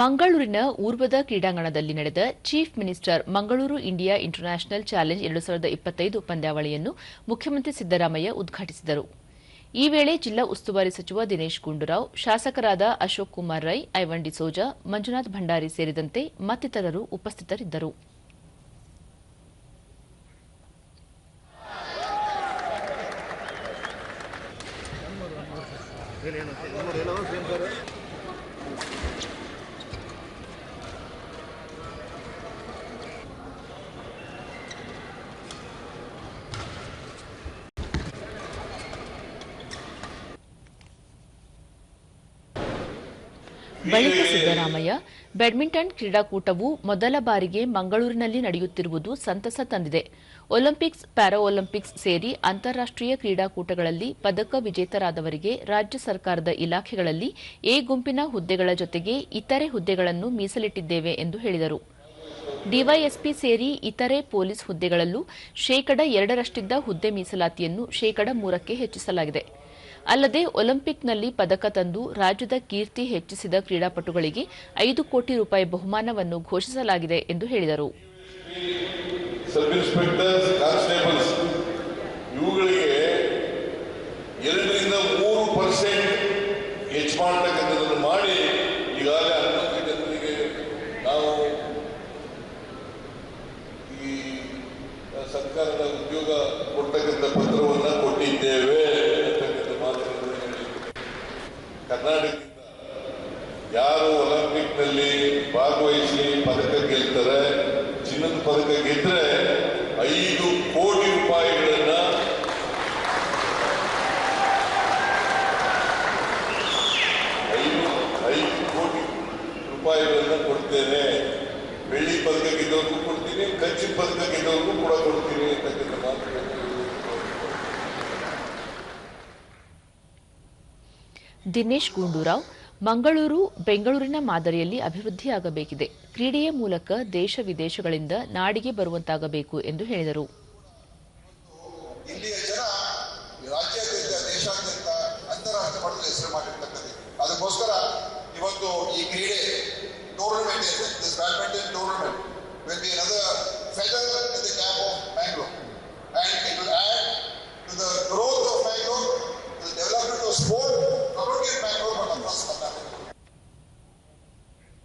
ಮಂಗಳೂರಿನ ಊರ್ವದ ಕ್ರೀಡಾಂಗಣದಲ್ಲಿ ನಡೆದ chief minister Mangaluru India international challenge ಎರಡು ಸಾವಿರದ ಇಪ್ಪತ್ತೈದು ಪಂದ್ಯಾವಳಿಯನ್ನು ಮುಖ್ಯಮಂತ್ರಿ ಸಿದ್ದರಾಮಯ್ಯ ಉದ್ಘಾಟಿಸಿದರು. ಈ ವೇಳೆ ಜಿಲ್ಲಾ ಉಸ್ತುವಾರಿ ಸಚಿವ ದಿನೇಶ್ ಗುಂಡೂರಾವ್, ಶಾಸಕರಾದ ಅಶೋಕ್ ಕುಮಾರ್ ರೈ, ಐವನ್ ಡಿಸೋಜಾ, ಮಂಜುನಾಥ್ ಭಂಡಾರಿ ಸೇರಿದಂತೆ ಮತ್ತಿತರರು ಉಪಸ್ಥಿತರಿದ್ದರು. ಬಳಿಕ ಸಿದ್ದರಾಮಯ್ಯ, ಬ್ಯಾಡ್ಮಿಂಟನ್ ಕ್ರೀಡಾಕೂಟವು ಮೊದಲ ಬಾರಿಗೆ ಮಂಗಳೂರಿನಲ್ಲಿ ನಡೆಯುತ್ತಿರುವುದು ಸಂತಸ ತಂದಿದೆ. ಒಲಿಂಪಿಕ್ಸ್ ಪ್ಯಾರಾ ಒಲಿಂಪಿಕ್ಸ್ ಸೇರಿ ಅಂತಾರಾಷ್ಟೀಯ ಕ್ರೀಡಾಕೂಟಗಳಲ್ಲಿ ಪದಕ ವಿಜೇತರಾದವರಿಗೆ ರಾಜ್ಯ ಸರ್ಕಾರದ ಇಲಾಖೆಗಳಲ್ಲಿ ಎ ಗುಂಪಿನ ಹುದ್ದೆಗಳ ಜೊತೆಗೆ ಇತರೆ ಹುದ್ದೆಗಳನ್ನು ಮೀಸಲಿಟ್ಟಿದ್ದೇವೆ ಎಂದು ಹೇಳಿದರು. ಡಿವೈಎಸ್ಪಿ ಸೇರಿ ಇತರೆ ಪೊಲೀಸ್ ಹುದ್ದೆಗಳಲ್ಲೂ ಶೇಕಡ ಎರಡರಷ್ಟಿದ್ದ ಹುದ್ದೆ ಮೀಸಲಾತಿಯನ್ನು ಶೇಕಡ ಮೂರಕ್ಕೆ ಹೆಚ್ಚಿಸಲಾಗಿದೆ. ಅಲ್ಲದೆ ಒಲಿಂಪಿಕ್ನಲ್ಲಿ ಪದಕ ತಂದು ರಾಜ್ಯದ ಕೀರ್ತಿ ಹೆಚ್ಚಿಸಿದ ಕ್ರೀಡಾಪಟುಗಳಿಗೆ ಐದು ಕೋಟಿ ರೂಪಾಯಿ ಬಹುಮಾನವನ್ನು ಘೋಷಿಸಲಾಗಿದೆ ಎಂದು ಹೇಳಿದರು. ಸರ್ಕಾರದ ಉದ್ಯೋಗ ಯಾರು ಒಲಿಂಪಿಕ್ನಲ್ಲಿ ಭಾಗವಹಿಸಿ ಪದಕ ಗೆಲ್ತಾರೆ, ಚಿನ್ನದ ಪದಕ ಗೆದ್ರೆ ಐದು ಕೋಟಿ ರೂಪಾಯಿಗಳನ್ನ ಐದು ಐದು ಕೋಟಿ ರೂಪಾಯಿಗಳನ್ನ ಕೊಡ್ತೇನೆ. ಬೆಳ್ಳಿ ಪದಕ ಗೆದ್ದವ್ರಿಗೂ ಕೊಡ್ತೀನಿ, ಕಂಚಿನ ಪದಕ ಗೆದ್ದವ್ರಿಗೂ ಕೂಡ ಕೊಡ್ತೀನಿ ಅಂತಕ್ಕಂಥ ಮಾತುಗಳನ್ನು ದಿನೇಶ್ ಗುಂಡೂರಾವ್ ಮಂಗಳೂರು, ಬೆಂಗಳೂರಿನ ಮಾದರಿಯಲ್ಲಿ ಅಭಿವೃದ್ಧಿಯಾಗಬೇಕಿದೆ. ಕ್ರೀಡೆಯ ಮೂಲಕ ದೇಶ ವಿದೇಶಗಳಿಂದ ನಾಡಿಗೆ ಬರುವಂತಾಗಬೇಕು ಎಂದು ಹೇಳಿದರು. Tournament tournament another